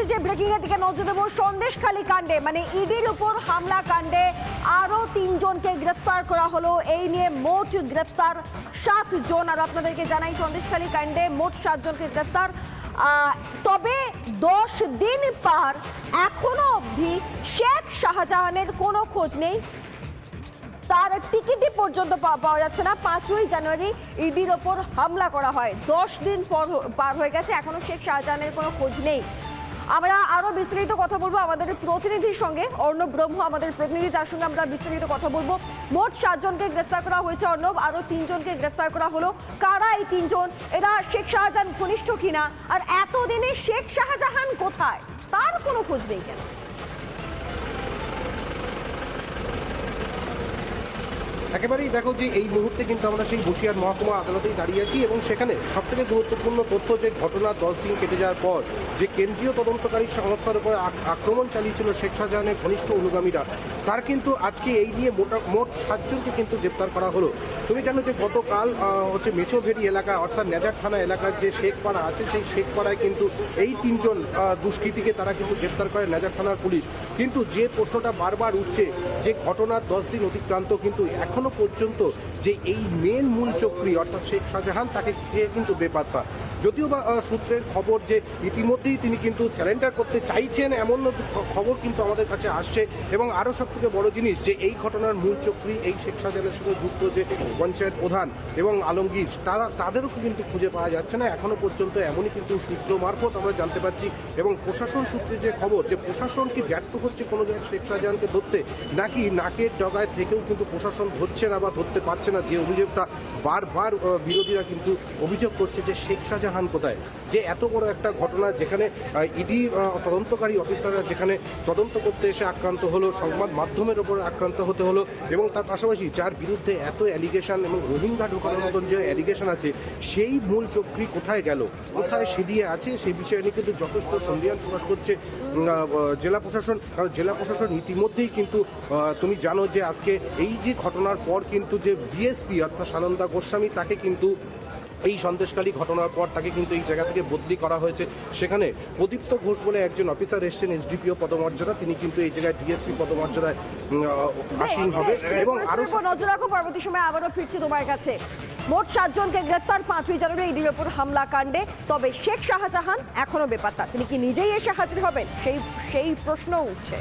মুহূর্তে যে ব্রেকিং এর দিকে নজর দেবো সন্দেশখালী কাণ্ডে মানে ইডির উপর হামলা কাণ্ডে আরও তিনজনকে গ্রেফতার করা হলো। এই নিয়ে মোট গ্রেফতার সাত জন। আর আপনাদেরকে জানাই সন্দেশখালী কাণ্ডে মোট সাতজনকে গ্রেফতার তবে দশ দিন পার এখনও অবধি শেখ শাহজাহানের কোনো খোঁজ নেই। তার টিকিটই পর্যন্ত পাওয়া যাচ্ছে না। পাঁচই জানুয়ারি ইডির ওপর হামলা করা হয়। দশ দিন পর পার হয়ে গেছে। এখনও শেখ শাহজাহানের কোনো খোঁজ নেই। আমরা আরও বিস্তারিত কথা বলব আমাদের প্রতিনিধির সঙ্গে। অর্ণব ব্রহ্ম আমাদের প্রতিনিধি, তার সঙ্গে আমরা বিস্তারিত কথা বলব। মোট সাতজনকে গ্রেফতার করা হয়েছে অর্ণব, আরও তিনজনকে গ্রেফতার করা হলো। কারা এই তিনজন? এরা শেখ শাহজাহান ঘনিষ্ঠ কিনা? আর এতদিনে শেখ শাহজাহান কোথায়? তার কোনো খোঁজ নেই কেন? একেবারেই দেখো যে এই মুহূর্তে কিন্তু আমরা সেই বসিয়ার মহকুমা আদালতেই দাঁড়িয়ে আছি এবং সেখানে সবথেকে গুরুত্বপূর্ণ তথ্য যে ঘটনা দশ দিন কেটে যাওয়ার পর যে কেন্দ্রীয় তদন্তকারী সংস্থার উপর আক্রমণ চালিয়েছিল শেখ শাহজাহানের ঘনিষ্ঠ অনুগামীরা, তার কিন্তু আজকে এই নিয়ে মোটা মোট সাতজনকে কিন্তু গ্রেপ্তার করা হলো। তুমি জানো যে গতকাল হচ্ছে মেছোভেরি এলাকা অর্থাৎ নেজার থানা এলাকার যে শেখপাড়া আছে, সেই শেখপাড়ায় কিন্তু এই তিনজন দুষ্কৃতীকে তারা কিন্তু গ্রেপ্তার করে নেজার থানার পুলিশ। কিন্তু যে প্রশ্নটা বারবার উঠছে যে ঘটনার দশ দিন অতিক্রান্ত কিন্তু এখনও পর্যন্ত যে এই মেন মূল চক্রী, অর্থাৎ শেখ শাহজাহান, তাকে যে কিন্তু বেপাত্তা। যদিও বা সূত্রের খবর যে ইতিমধ্যেই তিনি কিন্তু স্যারেন্ডার করতে চাইছেন, এমন খবর কিন্তু আমাদের কাছে আসছে। এবং আরও সব থেকে বড় জিনিস, যে এই ঘটনার মূল চক্রী এই শেখ শাহজাহানের সঙ্গে যুক্ত যে পঞ্চায়েত প্রধান এবং আলমগীর, তারা, তাদেরও কিন্তু খুঁজে পাওয়া যাচ্ছে না। এখনও পর্যন্ত এমনই কিন্তু সূত্র মারফত আমরা জানতে পারছি। এবং প্রশাসন সূত্রে যে খবর, যে প্রশাসন কি ব্যর্থ হচ্ছে কোনো জায়গায় শেখ শাহজাহানকে ধরতে, নাকি নাকের ডগায় থেকেও কিন্তু প্রশাসন ধরছে না বা ধরতে পারছে না। যে অভিযোগটা বারবার বিরোধীরা কিন্তু অভিযোগ করছে যে শেখ শাহজাহান কোথায়? যে এত বড় একটা ঘটনা যেখানে ইডি তদন্তকারী অফিসাররা যেখানে তদন্ত করতে এসে আক্রান্ত হলো, সংবাদ মাধ্যমের ওপর আক্রান্ত হতে হলো এবং তার পাশাপাশি যার বিরুদ্ধে এত অ্যালিগেশন এবং রোহিঙ্গা ঢোকানোর মতন যে অ্যালিগেশন আছে, সেই মূল চক্রী কোথায় গেল? কোথায় সেদিয়ে আছে? সেই বিষয়ে নিয়ে কিন্তু যথেষ্ট সন্দেহান প্রকাশ করছে জেলা প্রশাসন। কারণ জেলা প্রশাসন ইতিমধ্যেই কিন্তু তুমি জানো যে আজকে এই যে ঘটনার পর কিন্তু যে বিএসপি অর্থাৎ সানন্দা গোস্বামী তাকে কিন্তু এই সন্দেশকালী ঘটনার পর তাকে কিন্তু এই জায়গা থেকে বদলি করা হয়েছে। সেখানে প্রদীপ্ত ঘোষ বলে একজন অফিসার এসছেন এসডিপিও পদমর্যাদা। তিনি কিন্তু এই জায়গায় ডিএসপি পদমর্যাদায় আসীন হবে। এবং পরিস্থিতির নজর রাখো পরবর্তী সময় আবারও ফিরছি তোমার কাছে। মোট সাতজনকে গ্রেপ্তার পাঁচই জানুয়ারি ইডির ওপর হামলা কাণ্ডে তবে শেখ শাহজাহান এখনও বেপাত্তা। তিনি কি নিজেই এসে হাজির হবেন? সেই সেই প্রশ্ন উঠছে।